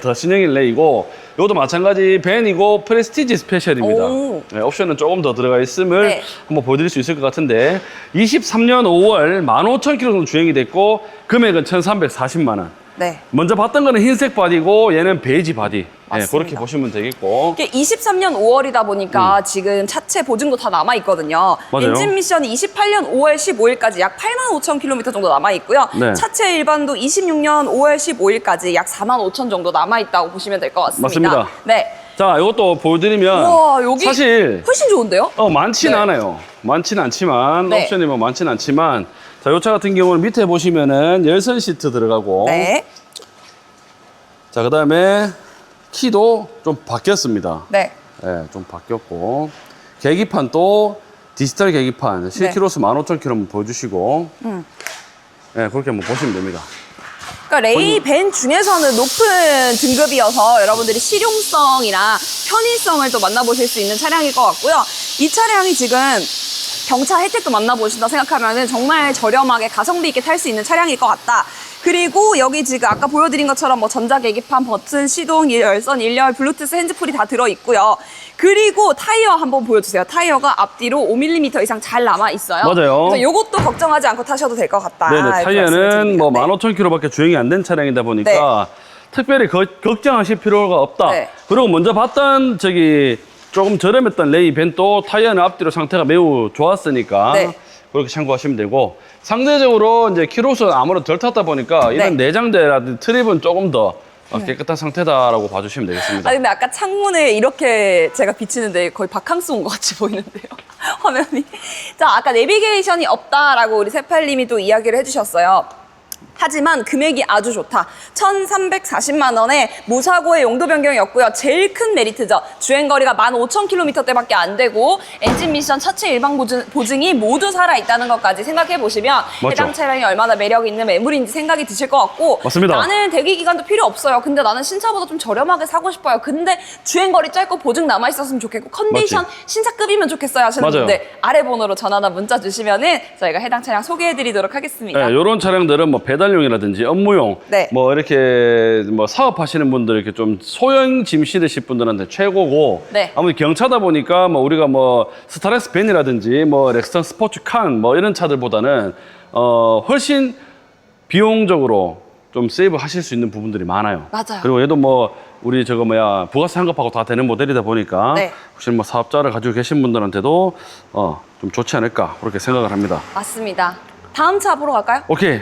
더 신형일 레이고 이것도 마찬가지 벤이고 프레스티지 스페셜입니다. 오. 네, 옵션은 조금 더 들어가 있음을 네. 한번 보여드릴 수 있을 것 같은데 23년 5월 15,000km 정도 주행이 됐고 금액은 1,340만 원. 네. 먼저 봤던 거는 흰색 바디고 얘는 베이지 바디. 네, 맞습니다. 그렇게 보시면 되겠고 이게 23년 5월이다 보니까 지금 차체 보증도 다 남아 있거든요. 음. 맞아요. 엔진 미션이 28년 5월 15일까지 약 8만 5천 킬로미터 정도 남아 있고요. 네. 차체 일반도 26년 5월 15일까지 약 4만 5천 정도 남아 있다고 보시면 될 것 같습니다. 맞습니다. 네. 자 이것도 보여드리면 우와, 여기 사실 훨씬 좋은데요? 어, 많진 네. 않아요. 많진 않지만 네. 옵션이 뭐 많진 않지만 자, 이차 같은 경우는 밑에 보시면은 열선 시트 들어가고 네. 자, 그 다음에 키도 좀 바뀌었습니다. 네. 예, 좀 바뀌었고 계기판도 디지털 계기판 실키로수 15,000km 한번 보여주시고 네. 음. 예, 그렇게 한번 보시면 됩니다. 그러니까 레이 벤 중에서는 높은 등급이어서 여러분들이 실용성이나 편의성을 또 만나보실 수 있는 차량일 것 같고요. 이 차량이 지금 경차 혜택도 만나보신다 생각하면 정말 저렴하게 가성비 있게 탈 수 있는 차량일 것 같다. 그리고 여기 지금 아까 보여드린 것처럼 뭐 전자 계기판, 버튼, 시동, 열선, 일열, 블루투스, 핸즈프리 다 들어있고요. 그리고 타이어 한번 보여주세요. 타이어가 앞뒤로 5mm 이상 잘 남아 있어요. 맞아요. 그래서 이것도 걱정하지 않고 타셔도 될 것 같다. 네네, 타이어는 뭐 드립니다. 네. 15,000km밖에 주행이 안 된 차량이다 보니까 특별히 거- 걱정하실 필요가 없다. 네. 그리고 먼저 봤던 저기 조금 저렴했던 레이 벤도 타이어는 앞뒤로 상태가 매우 좋았으니까 네. 그렇게 참고하시면 되고 상대적으로 이제 키로수 아무래도 덜 탔다 보니까 이런 네. 내장재라든지 트립은 조금 더 어, 깨끗한 상태다라고 봐주시면 되겠습니다. 아 근데 아까 창문에 이렇게 제가 비치는데 거의 바캉스 온 것 같이 보이는데요 화면이 자 아까 내비게이션이 없다라고 우리 세팔님이 또 이야기를 해주셨어요 하지만 금액이 아주 좋다 1340만 원에 무사고의 용도 변경이었고요 제일 큰 메리트죠 주행 거리가 15,000km대밖에 안 되고 엔진 미션 차체 일방 보증, 보증 이 모두 살아 있다는 것까지 생각해 보시면. 해당 차량이 얼마나 매력 있는 매물인지 생각이 드실 것 같고 맞습니다. 나는 대기 기간도 필요 없어요. 근데 나는 신차보다 좀 저렴하게 사고 싶어요. 근데 주행 거리 짧고 보증 남아 있었으면 좋겠고 컨디션 맞지. 신차급이면 좋겠어요 하시는 맞아요. 분들 아래 번호로 전화나 문자 주시면은 저희가 해당 차량 소개해 드리도록 하겠습니다. 네, 이런 차량들은 뭐 배달 용이라든지 업무용, 네. 뭐 이렇게 뭐 사업하시는 분들 이렇게 좀 소형 짐 실으실 분들한테 최고고, 네. 아무래도 경차다 보니까 뭐 우리가 뭐 스타렉스 벤이라든지 뭐 렉스턴 스포츠 칸 뭐 이런 차들보다는 어 훨씬 비용적으로 좀 세이브 하실 수 있는 부분들이 많아요. 맞아요. 그리고 얘도 뭐 우리 저거 뭐야 부가세 환급하고 다 되는 모델이다 보니까 네. 혹시 뭐 사업자를 가지고 계신 분들한테도 어 좀 좋지 않을까 그렇게 생각을 합니다. 맞습니다. 다음 차 보러 갈까요? 오케이.